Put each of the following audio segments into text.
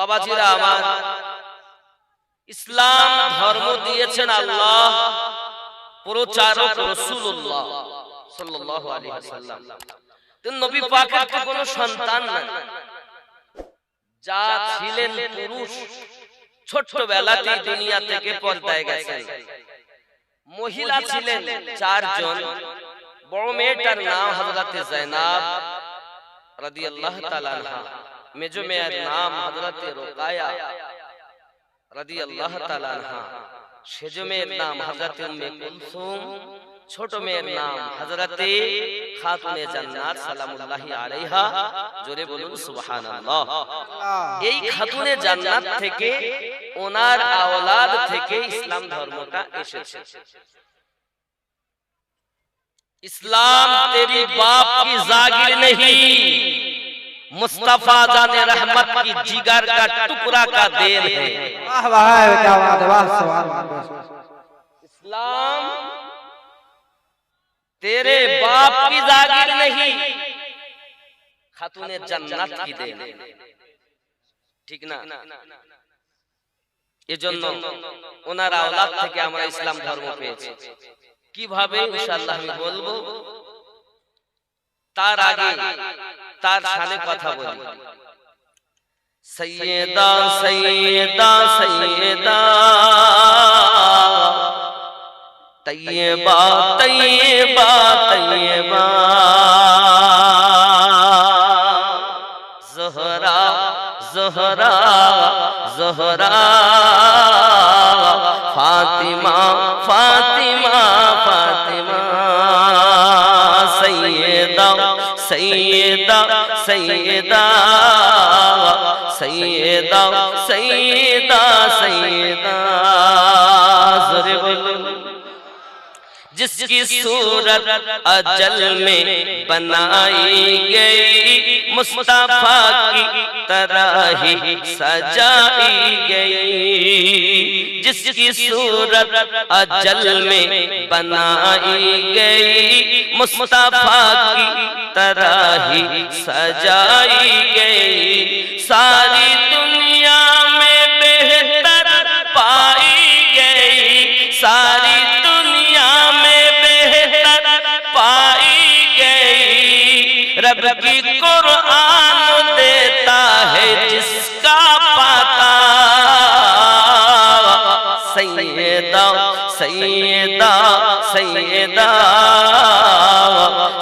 বাবাজিরা আমার। ইসলাম ধর্ম দিয়েছেন আল্লাহ প্রচারক রসুল্লাহ সাল্লাল্লাহু আলাইহি ওয়াসাল্লাম। নবী পাকের তো কোনো সন্তান যা ছিলেন পুরুষ ছোট্টবেলাতেই দুনিয়া থেকে পর্দায় গেছেন। মহিলা ছিলেন চারজন। বড় মেয়েটার নাম হযরতে জায়নাব রাদিয়াল্লাহু তাআলা আনহা। میں جو میرے نام حضرت رقایا رضی اللہ تعالیٰ عنہ شجو میں نام حضرت امی کلثوم چھوٹو میں نام حضرت خاتم جنات سلام اللہ علیہ جو جورے بولو سبحان اللہ۔ یہی خاتم جنات تھے کہ انار اولاد تھے کہ اسلام دھرموں کا ধর্মটা ہے اسلام تیری باپ کی زاگر نہیں۔ مصطفیٰ جان رحمت کی جگر کا ٹکرا کا دیر ہے۔ اسلام تیرے باپ کی زاگر نہیں خاتون جنت کی دیر ہے۔ ٹھیک نا؟ یہ جنت انہا راولات تھے کہ ওনার اسلام دھرموں پہ چھے کی بھابے انشاءاللہ ہمیں بول বলবো تار آگے তার সামনে কথা বলি। সৈয়দা সৈয়দা সৈয়দা। তৈয়বা তৈয়বা তৈয়বা। জোহরা জোহরা জোহরা। সৈয়দা সৈয়দা সৈয়দা সৈয়দা সৈয়দা জোরে جس کی صورت اجل میں بنائی گئی، مصطفیٰ کی طرح ہی سجائی گئی۔ جس کی صورت اجل میں بنائی گئی، مصطفیٰ کی طرح ہی سجائی گئی۔ ساری सैयदा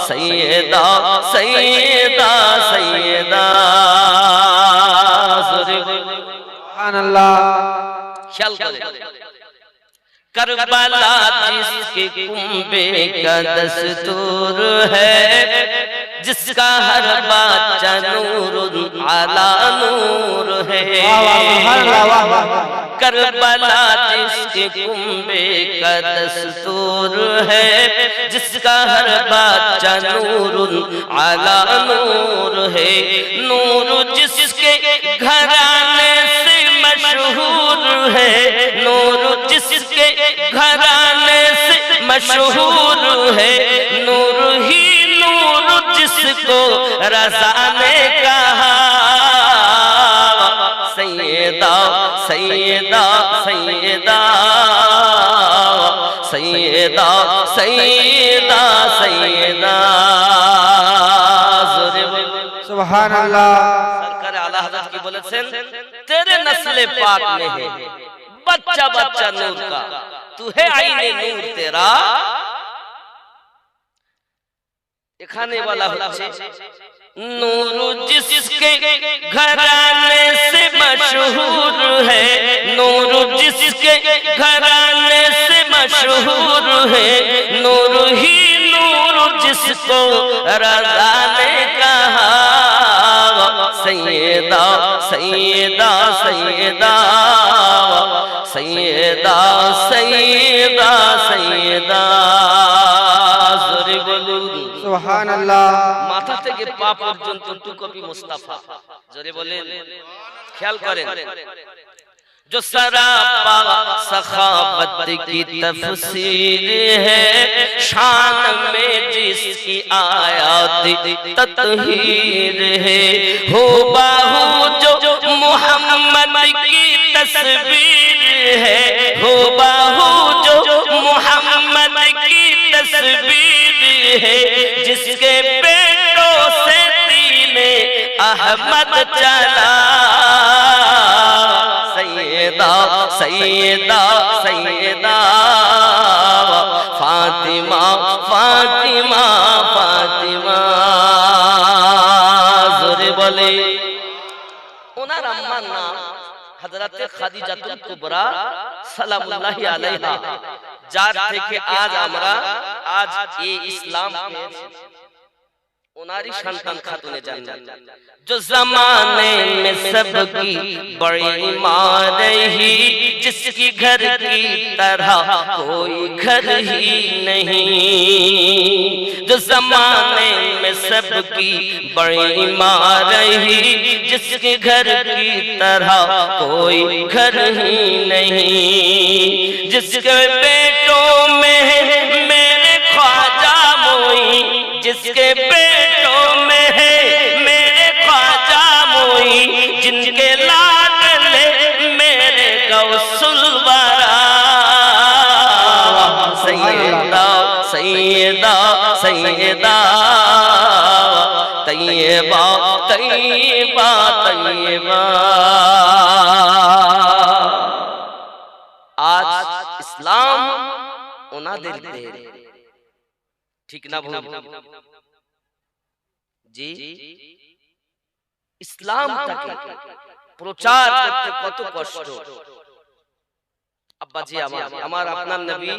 सैयदा सैयदा सैयदा जोरे बोलो। सुभान अल्लाह ख्याल करें کربلا جس کے کنبے کا دستور ہے جس کا ہر بادشاہ نور علا نور ہے۔ کربلا جس کے کنبے کا دستور ہے جس کا ہر بادشاہ نور علا نور ہے۔ نور جس کے گھران مشہور ہے۔ نور جس کے گھرانے سے مشہور ہے۔ نور ہی نور جس کو رضا نے کہا سیدہ سیدہ سیدہ سیدہ سیدہ سیدہ۔ سبحان اللہ۔ سرکار اعلی حضرت کی بلد سے تیرے نسل پاک میں ہے۔ بچہ بچہ نور کا۔ تو ہے عین نور تیرا۔ اکھانے والا ہوچے نور جس کے گھرانے سے مشہور ہے۔ نور جس کے گھرانے سے مشہور ہے۔ نور ہی نور جس کو رضا نے کہا۔ سیدہ سیدہ سیدہ سیدہ سیدہ سیدہ سبحان اللہ ماتھا تھے کہ پاپ মাথা جن পা تو کو بھی مصطفیٰ۔ জোরে بولیں خیال کریں۔ جو سراپا سخاوت کی تفسیر ہے شان میں جس کی آیات تطہیر ہے ہو باہو جو محمد کی تصویر ہے۔ ہو باہو جو محمد کی تصویر ہے۔ جس کے پیٹوں سے دین احمد چلا۔ سیدہ سیدہ سیدہ۔ فاطمہ فاطمہ فاطمہ۔ زور بلے۔ ওনার আম্মার নাম হযরতে খাদিজাতুল কুবরা সালামুল্লাহি আলাইহা যার থেকে আজ আমরা আজ এই ইসলাম পেয়েছি اناری شانتان خاتون جان جو زمانے میں سب کی بڑی ماں رہی جس کی گھر کی طرح کوئی گھر ہی نہیں۔ جو زمانے میں سب کی بڑی ماں رہی جس کی گھر کی طرح کوئی گھر ہی نہیں۔ جس کے بیٹوں میں میرے خواجہ موئی جس کے بیٹوں میں دا طیبہ طیبہ طیبہ آج اسلام اونا دل دے ٹھیک نہ بھول جی ইসলামটাকে প্রচার করতে কত কষ্ট আব্বাজি আমার আমার আপনার নবী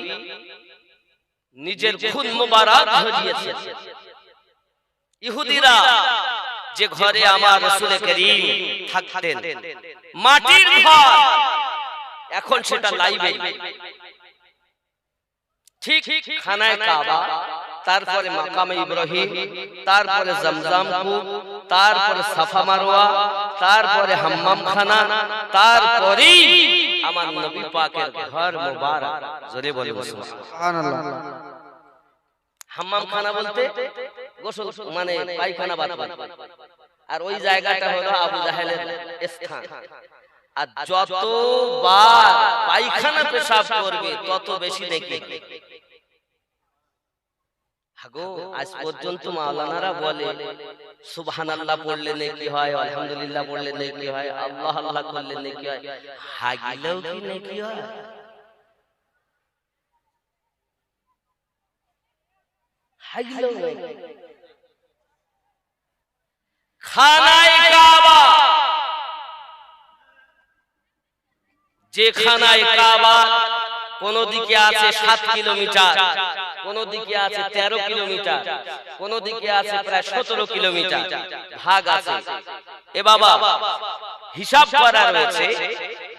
নিজের খুন মুবারক ঝরিয়েছেন ইহুদিরা যে ঘরে আমার রসুল করিম থাকতেন। মাটির ঘর। এখন সেটা লাইবে ঠিক খানায় কাবা। তারপরে মাকামে ইব্রাহিম তারপরে জমজম কূপ তারপরে সাফা মারওয়া তারপরে হাম্মাম খানা তারপরে আমার নবী পাকের ঘর মোবারক। জোরে বলে সুবহানাল্লাহ। হাম্মাম খানা বলতে গোসল মানে পায়খানা বাথরুম। আর ওই জায়গাটা হলো আবু জাহেলের স্থান। আর যতবার পায়খানা পেশাব করবে তত বেশি দেখবে। হাগো আজ পর্যন্ত মাওলানারা বলে সুবহানাল্লাহ পড়লে নেকি হয় আলহামদুলিল্লাহ পড়লে নেকি হয় আল্লাহ আল্লাহ করলে নেকি হয়। হাগিলেও কি নেকি হয়? হাগিলেও নেকি খানায় কাবা। যে খানায় কাবা কোন দিকে আছে সাত কিলোমিটার কোন দিকে আছে তেরো কিলোমিটার কোন দিকে আছে প্রায় সতেরো কিলোমিটার। ভাগ আছে। এ বাবা হিসাব করা রয়েছে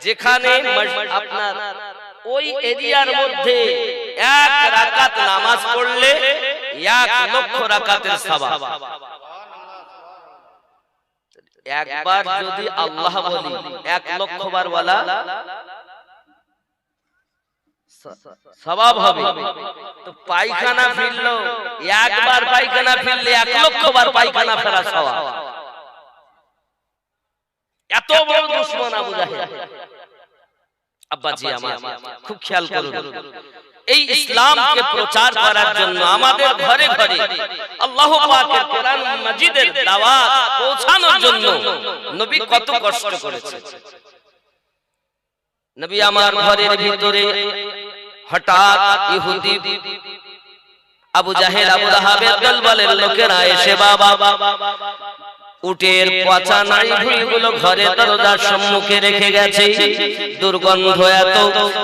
যেখানে আপনার ওই এরিয়ার মধ্যে এক রাকাত নামাজ পড়লে এক লক্ষ রাকাতের সওয়াব। একবার যদি আল্লাহ বলি এক লক্ষ বার বলা স্বভাব হবে। তো পায়খানা ফিরলো একবার পায়খানা ফিরলে এক লক্ষ বার পায়খানা ফেরা স্বভাব। এত বড় দুশ্মন আবু জাহেল। আব্বাজি আমার খুব খেয়াল করুন। এই ইসলামকে প্রচার করার জন্য আমাদের ঘরে ঘরে আল্লাহ পাকের কোরআন মাজিদের দাওয়াত পৌঁছানোর জন্য নবী কত কষ্ট করেছে। নবী আমার ঘরের ভিতরে হঠাৎ ইহুদি আবু জাহেল আবু লাহাবের দলবলের লোকেরা এসে বাবা উটের পচা নাড়ি ভুঁড়িগুলো ঘরে দরজার সম্মুখে রেখে গেছে। দুর্গন্ধ এত,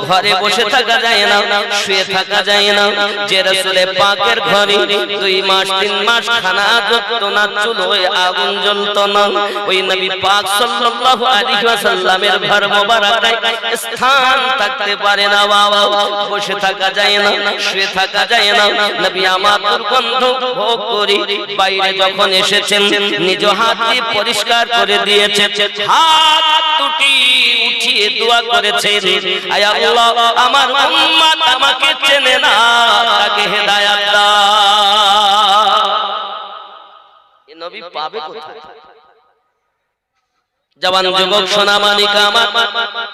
ঘরে বসে থাকা যায় না, শুয়ে থাকা যায় না। যে রসুলে পাকের ঘরে দুই মাস, তিন মাস খানা জত না, চুলোয় আগুন জ্বলত না। ওই নবী পাক সাল্লাল্লাহু আলাইহি ওয়াসাল্লামের ঘর মোবারকায় স্থান থাকতে পারে না, বাবা। বসে থাকা যায় না, শুয়ে থাকা যায় না। নবী আমার দুর্গন্ধ ভোগ করি। বাইরে যখন এসেছেন, নিজ হাত দিয়ে পরিষ্কার করে দিয়েছে হাত দুটি উঠিয়ে দোয়া করেছে আয় আল্লাহ, আমার উম্মত আমাকে চেনে না, তাকে দাও। এ নবী পাবে কোথায়? জওয়ান যুবক সোনা মালিক আমার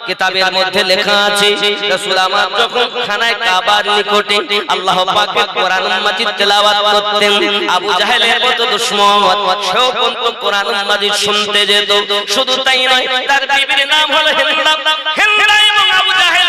কিতাবের মধ্যে লেখা আছে, রাসূল আমার যখন খানায় কাবার নিকটে আল্লাহ পাকের কোরআন মাজিদ তেলাওয়াত করতেন, আবু জাহেলের মতো দুশমন, সেও পর্যন্ত কোরআন মাজিদ শুনতে যেত। শুধু তাই নয়, তার বিবির নাম হলো হিন্দা হিন্দা এবং আবু জাহেল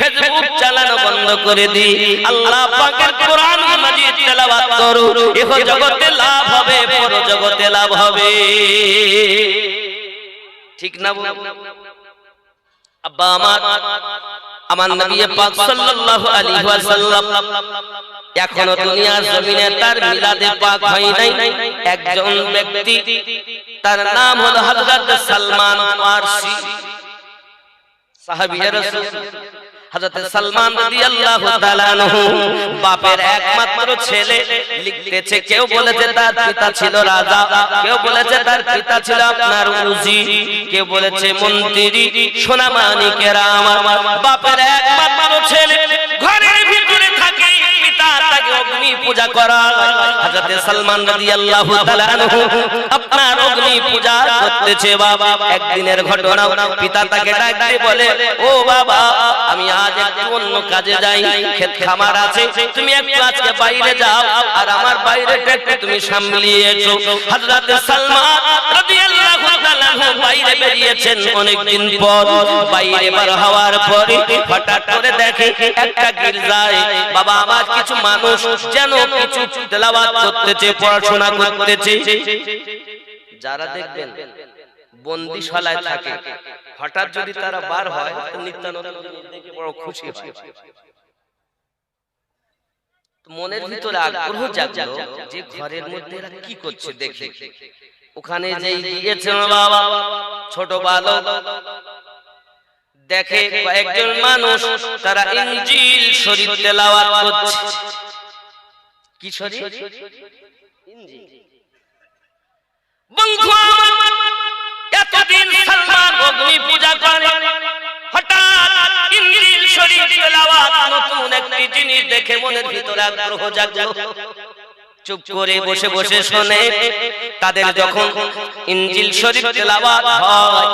ফেসবুক চালানো বন্ধ করে দি। আল্লাহ পাকের কোরআন মাজিদ তেলাওয়াত করো। ইহ জগতে লাভ হবে, পর জগতে লাভ হবে। ঠিক না আব্বা, আমার আমার নবী পাক সাল্লাল্লাহু আলাইহি ওয়াসাল্লাম এখনও দুনিয়ার জমিনে তার মিলাদে পাক হয় নাই। একজন ব্যক্তি, তার নাম হলো হযরত সালমান ফারসি। সাহাবী রাসূল হযরত সালমান রাদিয়াল্লাহু তাআলা আনহু বাপের একমাত্র ছেলে। লিখতেছে কেউ বলেছে তার পিতা ছিল রাজা কেউ বলেছে তার পিতা ছিল আপনার উজি। কেউ বলেছে মন্ত্রী সোনামানিকেরা আমার বাপের একমাত্র ছেলে। ঘরের ভিতরে তাকে একদিনের ঘটনা পিতা তাকে ডাক দিয়ে বলে, ও বাবা, আমি আজ একটু অন্য কাজে যাই, ক্ষেত খামার আছে। তুমি একটু আজকে বাইরে যাও, আর আমার একটু তুমি সামলিয়েছো। সালমান বাইরে বাইরে হওয়ার পরে দেখে একটা বাবা, আমার কিছু মানুষ যেন কিছু তেলাওয়াত করতেছে, পড়াশোনা করতেছে। যারা দেখবেন বন্দিশালায় থাকে, হঠাৎ যদি তারা বার হয় নিত্যানন্দ দেখে বড় খুশি মনের ভিতরে আগ্রহ জাগলো যে ঘরের মধ্যে কি করছে দেখে। ওখানে যে গিয়েছে বাবা, ছোট বালক। দেখে কয়েকজন মানুষ, তারা ইনজিল শরীর তেলাওয়াত করছে। কি ইনজিল বন্ধু, এতদিন সালমান অগ্নি পূজা করে হঠাৎ ইনজিল শরীফ তেলাওয়াত নতুন একটি জিনিস দেখে মনের ভিতরে আগ্রহ জাগলো। চুপ করে বসে বসে শোনে তাদের যখন ইঞ্জিল শরীফ তেলাওয়াত হয়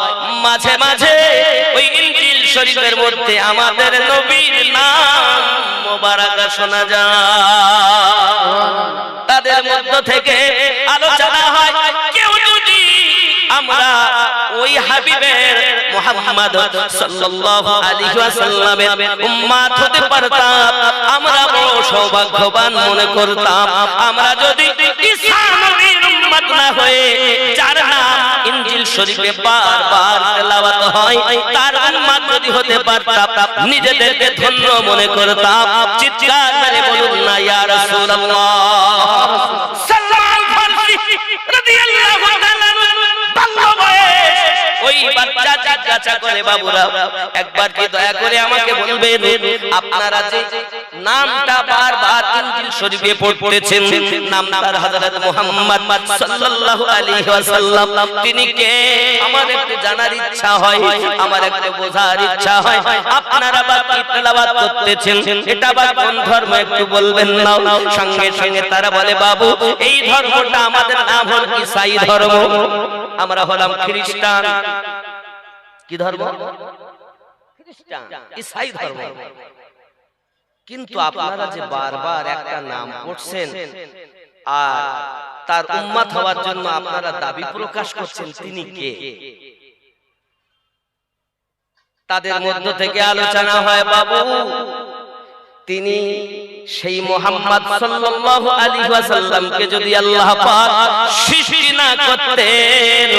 মাঝে মাঝে ওই ইঞ্জিল শরীফের মধ্যে আমাদের নবীর নাম মোবারক শোনা যায়। তাদের মধ্য থেকে আলোচনা হয় ওই হাবিবের মুহাম্মদ সাল্লাল্লাহু আলাইহি ওয়াসাল্লামের উম্মত হতে পারতাম, আমরা বড় সৌভাগ্যবান মনে করতাম। আমরা যদি ঈসা নবীর উম্মত না হয়ে যার নাম ইনজিল শরীফে বারবার তেলাওয়াত হয়, তার উম্মত যদি হতে পারতাম, নিজেদেরকে ধন্য মনে করতাম। চিৎকার করে বলুন না, ইয়া রাসূলুল্লাহ। সালমান ফারসি রাদিয়াল্লাহু ওই বাচ্চা জিজ্ঞাসা করে, বাবুরা, একবার কি দয়া করে আমাকে বলবেন, আপনারা যে নামটা বারবার শরীফে নাম তার হযরত মুহাম্মদ সাল্লাল্লাহু আলাইহি ওয়াসাল্লাম, তিনি কে? আমার একটু জানার ইচ্ছা হয়, আমার একটু বোঝার ইচ্ছা হয়, আপনারা বা কি তেলাওয়াত করতেছেন? এটা বা কোন ধর্ম? একটু বলবেন না। সঙ্গে সঙ্গে তারা বলে, বাবু, এই ধর্মটা আমাদের নাম হল ধর্ম। আমরা হলাম খ্রিস্টান। কি ধর্ম? খ্রিস্টান। ইসাই ধর্ম। কিন্তু আপনারা যে বারবার একটা নাম পড়ছেন আর তার উম্মাত হওয়ার জন্য আপনারা দাবি প্রকাশ করছেন তিনি কে? তাদের মধ্য থেকে আলোচনা হয় বাবু তিনি সেই মোহাম্মদ সাল্লাল্লাহু আলাইহি ওয়াসাল্লামকে যদি আল্লাহ পাক সৃষ্টি না করতেন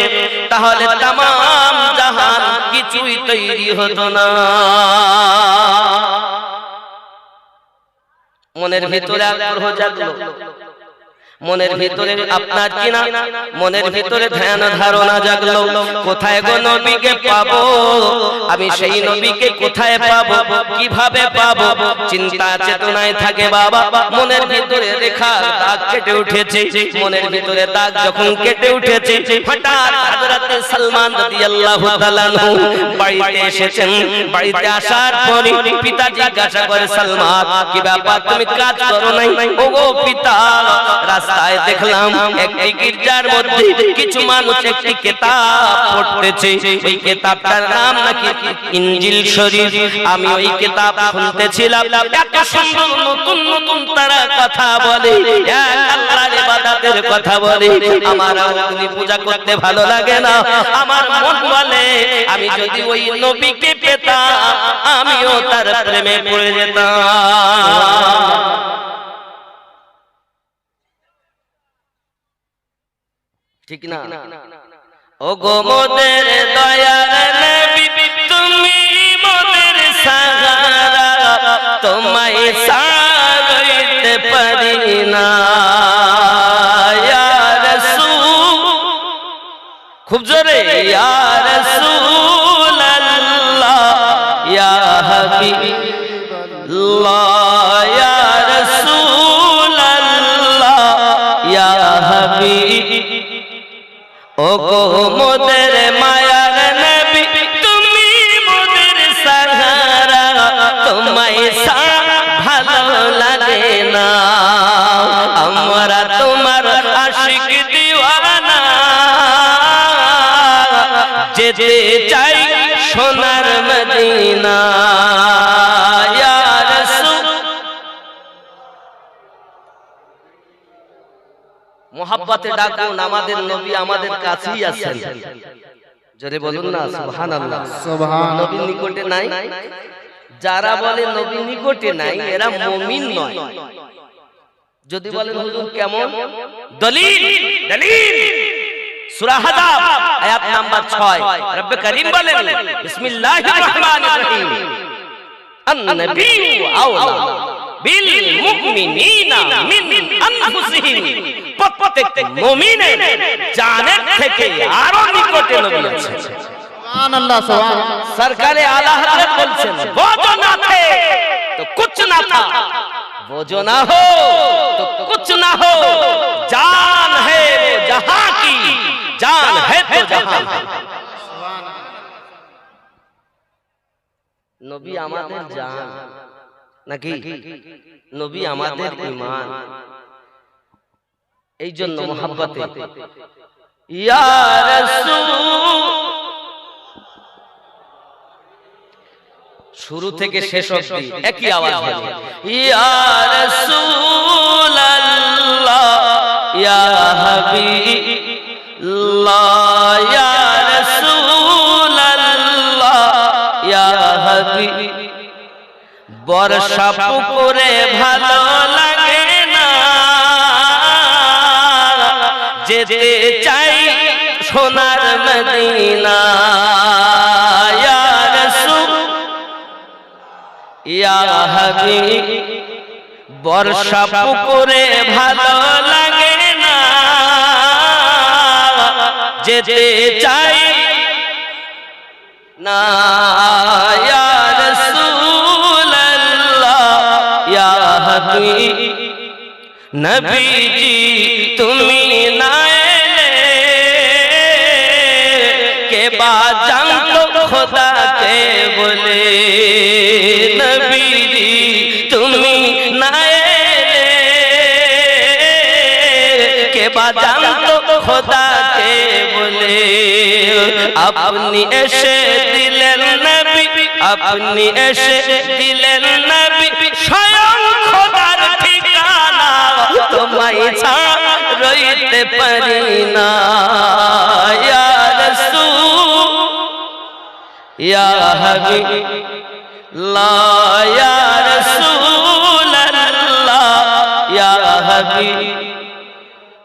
তাহলে तमाम জাহান কিছুই তৈরি হতো না মনের ভিতরে আগ্রহ জাগলো মনের ভিতরে আপনার কিনা মনের ভিতরে ধ্যান ধারণা জাগলো কোথায় গো নবীকে পাবো? আমি সেই নবীকে কোথায় পাবো? কীভাবে পাবো? চিন্তা চেতনায় থাকে বাবা। মনের ভিতরে রেখা দাগ কেটে উঠেছে। মনের ভিতরে দাগ যখন কেটে উঠেছে হঠাৎ হযরত সালমান রাদিয়াল্লাহু তাআলা বাড়িতে এসেছেন। বাড়িতে আসার পরে পিতা জিজ্ঞাসা করে সালমান কি ব্যাপার? তুমি কাজ করো নাই? ওগো পিতা রাস্তায় দেখলাম একটি গির্জার মধ্যে কিছু মানুষ একটি কেতাব পড়তেছে। ওই কেতাবটার নাম নাকি ইনজিল শরীফ। আমি ওই কিতাব শুনতেছিলাম নতুন নতুন তারা কথা বলে। আল্লাহর ইবাদতের কথা বলে। আমার অগ্নি পূজা করতে ভালো লাগে না। আমার মন বলে, আমি যদি ওই নবীকে পেতাম, আমিও তার প্রেমে পড়ে যেতাম। ঠিক না? ও গো মোদের দয়ার নবী তুমি মোদের সাহারা তোমায় সাগইতে পারি না। খুব জোরে ইয়া রাসূল আল্লাহ ইয়া হাবিবাল্লাহ যেতে চাই সোনার মদিনা। ইয়া ডাকুন আমাদের নবী আমাদের কাছেই আছেন। জোরে বলুন না সুবহানাল্লাহ। সুবহান নবী নিকটে নাই? যারা বলে নবী নিকটে নাই এরা মুমিন নয়। যদি বলেন হুজুর কেমন? দলিল দলিল। سورہ حضاب آیات نامبر چھوئے رب کریم بولیں بسم اللہ الرحمن الرحیم۔ النبی اولا بالمؤمنین من انفسهم প্রত্যেক মুমিনের জানের থেকে আরো নিকটে নবী আছে সুবহান আল্লাহ সুবহান সরকারে আলা وہ جو نہ تھے تو کچھ نہ تھا۔ وہ جو نہ ہو تو کچھ نہ ہو۔ جان ہے وہ جہاں کی۔ जान है तो जहां है নবী আমাদের জান নাকি নবী আমাদের ঈমান এই জন্য মোহাব্বতে ইয়া রাসূল শুরু থেকে শেষ অবধি একই আওয়াজ হবে ইয়া রাসূলুল্লাহ ইয়া বর্ষা পুকুরে ভালো লাগে না। যেতে চাই সোনার মদিনা। ইয়া রাসূল বর্ষা পুকুরে ভালো যেতে চাই। না ইয়া নবীজি তুমি না বলে? নবীজি তুমি না কে বা জানতো খোদা কে বলে, আপনি এসে দিলেন নবী, আপনি এসে দিলেন নবী, স্বয়ং খোদার ঠিকানা তোমায় ছাড়া রইতে পারি না। ইয়া রাসূল ইয়া হাবিব।